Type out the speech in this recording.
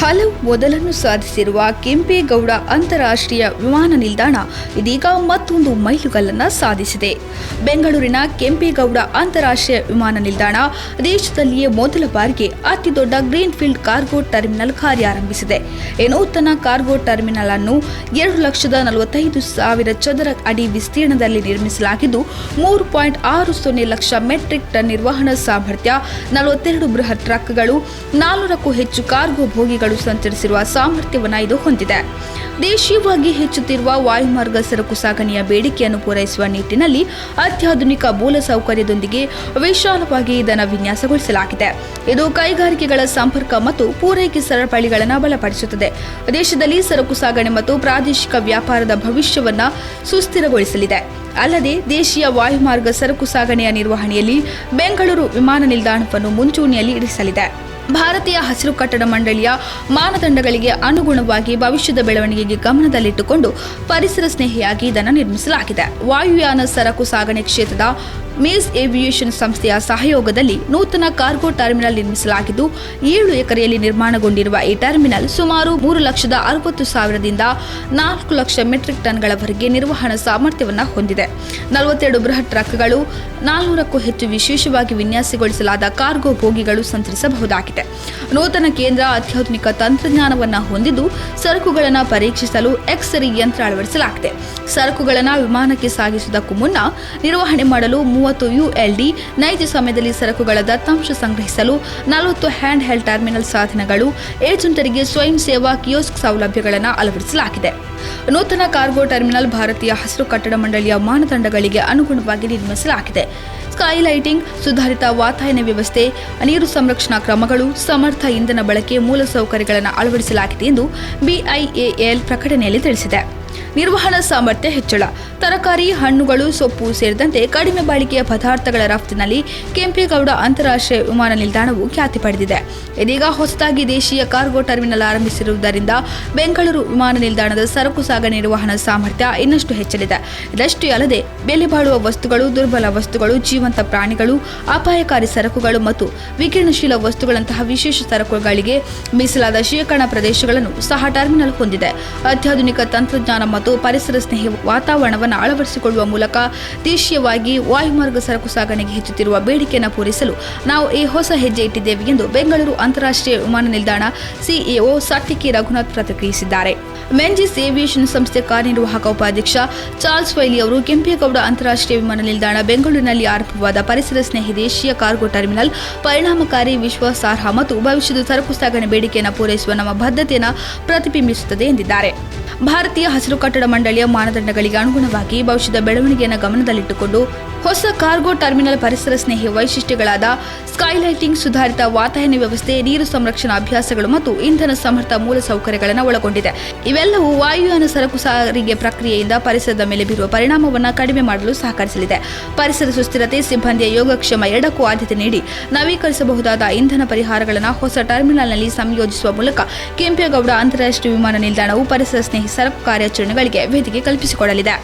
ಹಲವು ಮೊದಲನ್ನು ಸಾಧಿಸಿರುವ ಕೆಂಪೇಗೌಡ ಅಂತಾರಾಷ್ಟ್ರೀಯ ವಿಮಾನ ನಿಲ್ದಾಣ ಇದೀಗ ಮತ್ತೊಂದು ಮೈಲುಗಲ್ಲನ್ನು ಸಾಧಿಸಿದೆ. ಬೆಂಗಳೂರಿನ ಕೆಂಪೇಗೌಡ ಅಂತಾರಾಷ್ಟ್ರೀಯ ವಿಮಾನ ನಿಲ್ದಾಣ ದೇಶದಲ್ಲಿಯೇ ಮೊದಲ ಬಾರಿಗೆ ಅತಿದೊಡ್ಡ ಗ್ರೀನ್ಫೀಲ್ಡ್ ಕಾರ್ಗೋ ಟರ್ಮಿನಲ್ ಕಾರ್ಯಾರಂಭಿಸಿದೆ. ಏನೋ ತನ್ನ ಕಾರ್ಗೋ ಟರ್ಮಿನಲ್ ಅನ್ನು ಎರಡು ಲಕ್ಷದ ನಲವತ್ತೈದು ಸಾವಿರ ಚದರ ಅಡಿ ವಿಸ್ತೀರ್ಣದಲ್ಲಿ ನಿರ್ಮಿಸಲಾಗಿದ್ದು, ಮೂರು ಪಾಯಿಂಟ್ ಆರು ಸೊನ್ನೆ ಲಕ್ಷ ಮೆಟ್ರಿಕ್ ಟನ್ ನಿರ್ವಹಣಾ ಸಾಮರ್ಥ್ಯ, ನಲವತ್ತೆರಡು ಬೃಹತ್ ಟ್ರಕ್ಗಳು, ನಾಲ್ನೂರಕ್ಕೂ ಹೆಚ್ಚು ಕಾರ್ಗೋ ಬೋಗಿಗಳು ಸಂಚರಿಸಿರುವ ಸಾಮರ್ಥ್ಯವನ್ನು ಇದು ಹೊಂದಿದೆ. ದೇಶೀಯವಾಗಿ ಹೆಚ್ಚುತ್ತಿರುವ ವಾಯುಮಾರ್ಗ ಸರಕು ಸಾಗಣೆಯ ಬೇಡಿಕೆಯನ್ನು ಪೂರೈಸುವ ನಿಟ್ಟಿನಲ್ಲಿ ಅತ್ಯಾಧುನಿಕ ಮೂಲಸೌಕರ್ಯದೊಂದಿಗೆ ವಿಶಾಲವಾಗಿ ಇದನ್ನು ವಿನ್ಯಾಸಗೊಳಿಸಲಾಗಿದೆ. ಇದು ಕೈಗಾರಿಕೆಗಳ ಸಂಪರ್ಕ ಮತ್ತು ಪೂರೈಕೆ ಸರಪಳಿಗಳನ್ನು ಬಲಪಡಿಸುತ್ತದೆ. ದೇಶದಲ್ಲಿ ಸರಕು ಸಾಗಣೆ ಮತ್ತು ಪ್ರಾದೇಶಿಕ ವ್ಯಾಪಾರದ ಭವಿಷ್ಯವನ್ನು ಸುಸ್ಥಿರಗೊಳಿಸಲಿದೆ. ಅಲ್ಲದೆ ದೇಶೀಯ ವಾಯುಮಾರ್ಗ ಸರಕು ಸಾಗಣೆಯ ನಿರ್ವಹಣೆಯಲ್ಲಿ ಬೆಂಗಳೂರು ವಿಮಾನ ನಿಲ್ದಾಣವನ್ನು ಮುಂಚೂಣಿಯಲ್ಲಿ ಇರಿಸಲಿದೆ. ಭಾರತೀಯ ಹಸಿರು ಕಟ್ಟಡ ಮಂಡಳಿಯ ಮಾನದಂಡಗಳಿಗೆ ಅನುಗುಣವಾಗಿ ಭವಿಷ್ಯದ ಬೆಳವಣಿಗೆಗೆ ಗಮನದಲ್ಲಿಟ್ಟುಕೊಂಡು ಪರಿಸರ ಸ್ನೇಹಿಯಾಗಿ ಇದನ್ನು ನಿರ್ಮಿಸಲಾಗಿದೆ. ವಾಯುಯಾನ ಸರಕು ಸಾಗಣೆ ಕ್ಷೇತ್ರದ ಮೇಸ್ ಏವಿಯೇಷನ್ ಸಂಸ್ಥೆಯ ಸಹಯೋಗದಲ್ಲಿ ನೂತನ ಕಾರ್ಗೋ ಟರ್ಮಿನಲ್ ನಿರ್ಮಿಸಲಾಗಿದ್ದು, ಏಳು ಎಕರೆಯಲ್ಲಿ ನಿರ್ಮಾಣಗೊಂಡಿರುವ ಈ ಟರ್ಮಿನಲ್ ಸುಮಾರು ಮೂರು ಲಕ್ಷದ ಅರವತ್ತು ಸಾವಿರದಿಂದ ನಾಲ್ಕು ಲಕ್ಷ ಮೆಟ್ರಿಕ್ ಟನ್ಗಳವರೆಗೆ ನಿರ್ವಹಣಾ ಸಾಮರ್ಥ್ಯವನ್ನು ಹೊಂದಿದೆ. ನಲವತ್ತೆರಡು ಬೃಹತ್ ಟ್ರಕ್ಗಳು, ನಾಲ್ನೂರಕ್ಕೂ ಹೆಚ್ಚು ವಿಶೇಷವಾಗಿ ವಿನ್ಯಾಸಗೊಳಿಸಲಾದ ಕಾರ್ಗೋ ಬೋಗಿಗಳು ಸಂಚರಿಸಬಹುದಾಗಿದೆ. ನೂತನ ಕೇಂದ್ರ ಅತ್ಯಾಧುನಿಕ ತಂತ್ರಜ್ಞಾನವನ್ನು ಹೊಂದಿದ್ದು, ಸರಕುಗಳನ್ನು ಪರೀಕ್ಷಿಸಲು ಎಕ್ಸ್ರೇ ಯಂತ್ರ ಅಳವಡಿಸಲಾಗಿದೆ. ಸರಕುಗಳನ್ನು ವಿಮಾನಕ್ಕೆ ಸಾಗಿಸುವುದಕ್ಕೂ ಮುನ್ನ ನಿರ್ವಹಣೆ ಮಾಡಲು ಮೂವತ್ತು ಯುಎಲ್ಡಿ ನೈಜ ಸಮಯದಲ್ಲಿ ಸರಕುಗಳ ದತ್ತಾಂಶ ಸಂಗ್ರಹಿಸಲು ನಲವತ್ತು ಹ್ಯಾಂಡ್ ಹೆಲ್ಡ್ ಟರ್ಮಿನಲ್ ಸಾಧನಗಳು, ಏಜೆಂಟರಿಗೆ ಸ್ವಯಂ ಸೇವಾ ಕಿಯೋಸ್ಕ್ ಸೌಲಭ್ಯಗಳನ್ನು ಅಳವಡಿಸಲಾಗಿದೆ. ನೂತನ ಕಾರ್ಗೋ ಟರ್ಮಿನಲ್ ಭಾರತೀಯ ಹಸಿರು ಕಟ್ಟಡ ಮಂಡಳಿಯ ಮಾನದಂಡಗಳಿಗೆ ಅನುಗುಣವಾಗಿ ನಿರ್ಮಿಸಲಾಗಿದೆ. ಸ್ಕೈ ಲೈಟಿಂಗ್ ಸುಧಾರಿತ ವಾತಾಯನ ವ್ಯವಸ್ಥೆ, ನೀರು ಸಂರಕ್ಷಣಾ ಕ್ರಮಗಳು, ಸಮರ್ಥ ಇಂಧನ ಬಳಕೆ ಮೂಲಸೌಕರ್ಯಗಳನ್ನು ಅಳವಡಿಸಲಾಗಿದೆ ಎಂದು ಬಿಐಎಎಲ್ ಪ್ರಕಟಣೆಯಲ್ಲಿ ತಿಳಿಸಿದೆ. ನಿರ್ವಹಣಾ ಸಾಮರ್ಥ್ಯ ಹೆಚ್ಚಳ. ತರಕಾರಿ, ಹಣ್ಣುಗಳು, ಸೊಪ್ಪು ಸೇರಿದಂತೆ ಕಡಿಮೆ ಬಾಳಿಕೆಯ ಪದಾರ್ಥಗಳ ರಫ್ತಿನಲ್ಲಿ ಕೆಂಪೇಗೌಡ ಅಂತಾರಾಷ್ಟ್ರೀಯ ವಿಮಾನ ನಿಲ್ದಾಣವು ಖ್ಯಾತಿ ಪಡೆದಿದೆ. ಇದೀಗ ಹೊಸದಾಗಿ ದೇಶೀಯ ಕಾರ್ಗೋ ಟರ್ಮಿನಲ್ ಆರಂಭಿಸಿರುವುದರಿಂದ ಬೆಂಗಳೂರು ವಿಮಾನ ನಿಲ್ದಾಣದ ಸರಕು ಸಾಗಣೆ ನಿರ್ವಹಣಾ ಸಾಮರ್ಥ್ಯ ಇನ್ನಷ್ಟು ಹೆಚ್ಚಲಿದೆ. ಇದಷ್ಟೇ ಅಲ್ಲದೆ, ಬೆಲೆ ಬಾಳುವ ವಸ್ತುಗಳು, ದುರ್ಬಲ ವಸ್ತುಗಳು, ಜೀವಂತ ಪ್ರಾಣಿಗಳು, ಅಪಾಯಕಾರಿ ಸರಕುಗಳು ಮತ್ತು ವಿಕಿರಣಶೀಲ ವಸ್ತುಗಳಂತಹ ವಿಶೇಷ ಸರಕುಗಳಿಗೆ ಮೀಸಲಾದ ಶೇಖರಣಾ ಪ್ರದೇಶಗಳನ್ನು ಸಹ ಟರ್ಮಿನಲ್ ಹೊಂದಿದೆ. ಅತ್ಯಾಧುನಿಕ ತಂತ್ರಜ್ಞಾನ ಮತ್ತು ಪರಿಸರ ಸ್ನೇಹಿ ವಾತಾವರಣವನ್ನು ಅಳವಡಿಸಿಕೊಳ್ಳುವ ಮೂಲಕ ದೇಶೀಯವಾಗಿ ವಾಯುಮಾರ್ಗ ಸರಕು ಸಾಗಣೆಗೆ ಹೆಚ್ಚುತ್ತಿರುವ ಬೇಡಿಕೆಯನ್ನು ಪೂರೈಸಲು ನಾವು ಈ ಹೊಸ ಹೆಜ್ಜೆ ಇಟ್ಟಿದ್ದೇವೆ ಎಂದು ಬೆಂಗಳೂರು ಅಂತಾರಾಷ್ಟ್ರೀಯ ವಿಮಾನ ನಿಲ್ದಾಣ ಸಿಇಒ ಸಾತ್ವಿಕಿ ರಘುನಾಥ್ ಪ್ರತಿಕ್ರಿಯಿಸಿದ್ದಾರೆ. ಮೆಂಜಿಸ್ ಏವಿಯೇಷನ್ ಸಂಸ್ಥೆ ಕಾರ್ಯನಿರ್ವಾಹಕ ಉಪಾಧ್ಯಕ್ಷ ಚಾರ್ಲ್ಸ್ ವೈಲಿ ಅವರು ಕೆಂಪೇಗೌಡ ಅಂತಾರಾಷ್ಟ್ರೀಯ ವಿಮಾನ ನಿಲ್ದಾಣ ಬೆಂಗಳೂರಿನಲ್ಲಿ ಆರಂಭವಾದ ಪರಿಸರ ಸ್ನೇಹಿ ದೇಶೀಯ ಕಾರ್ಗೋ ಟರ್ಮಿನಲ್ ಪರಿಣಾಮಕಾರಿ ವಿಶ್ವಾಸಾರ್ಹ ಮತ್ತು ಭವಿಷ್ಯದ ಸರಕು ಸಾಗಣೆ ಬೇಡಿಕೆಯನ್ನು ಪೂರೈಸುವ ನಮ್ಮ ಬದ್ಧತೆಯನ್ನು ಪ್ರತಿಬಿಂಬಿಸುತ್ತದೆ ಎಂದಿದ್ದಾರೆ. ಭಾರತೀಯ ಹಸಿರು ಕಟ್ಟಡ ಮಂಡಳಿಯ ಮಾನದಂಡಗಳಿಗೆ ಅನುಗುಣವಾಗಿ ಭವಿಷ್ಯದ ಬೆಳವಣಿಗೆಯನ್ನು ಗಮನದಲ್ಲಿಟ್ಟುಕೊಂಡು ಹೊಸ ಕಾರ್ಗೋ ಟರ್ಮಿನಲ್ ಪರಿಸರ ಸ್ನೇಹಿ ವೈಶಿಷ್ಟ್ಯಗಳಾದ ಸ್ಕೈಲೈಟಿಂಗ್, ಸುಧಾರಿತ ವಾತಾಯನ ವ್ಯವಸ್ಥೆ, ನೀರು ಸಂರಕ್ಷಣಾ ಅಭ್ಯಾಸಗಳು ಮತ್ತು ಇಂಧನ ಸಮರ್ಥ ಮೂಲಸೌಕರ್ಯಗಳನ್ನು ಒಳಗೊಂಡಿದೆ. ಇವೆಲ್ಲವೂ ವಾಯುಯಾನ ಸರಕು ಸಾರಿಗೆ ಪ್ರಕ್ರಿಯೆಯಿಂದ ಪರಿಸರದ ಮೇಲೆ ಬೀರುವ ಪರಿಣಾಮವನ್ನು ಕಡಿಮೆ ಮಾಡಲು ಸಹಕರಿಸಲಿದೆ. ಪರಿಸರ ಸುಸ್ಥಿರತೆ, ಸಿಬ್ಬಂದಿಯ ಯೋಗಕ್ಷೇಮ ಎರಡಕ್ಕೂ ಆದ್ಯತೆ ನೀಡಿ ನವೀಕರಿಸಬಹುದಾದ ಇಂಧನ ಪರಿಹಾರಗಳನ್ನು ಹೊಸ ಟರ್ಮಿನಲ್ನಲ್ಲಿ ಸಂಯೋಜಿಸುವ ಮೂಲಕ ಕೆಂಪೇಗೌಡ ಅಂತಾರಾಷ್ಟ್ರೀಯ ವಿಮಾನ ನಿಲ್ದಾಣವು ಪರಿಸರ ಸ್ನೇಹಿ ಸರಕು ಕಾರ್ಯಾಚರಣೆಗಳಿಗೆ ವೇದಿಕೆ ಕಲ್ಪಿಸಿಕೊಡಲಿದೆ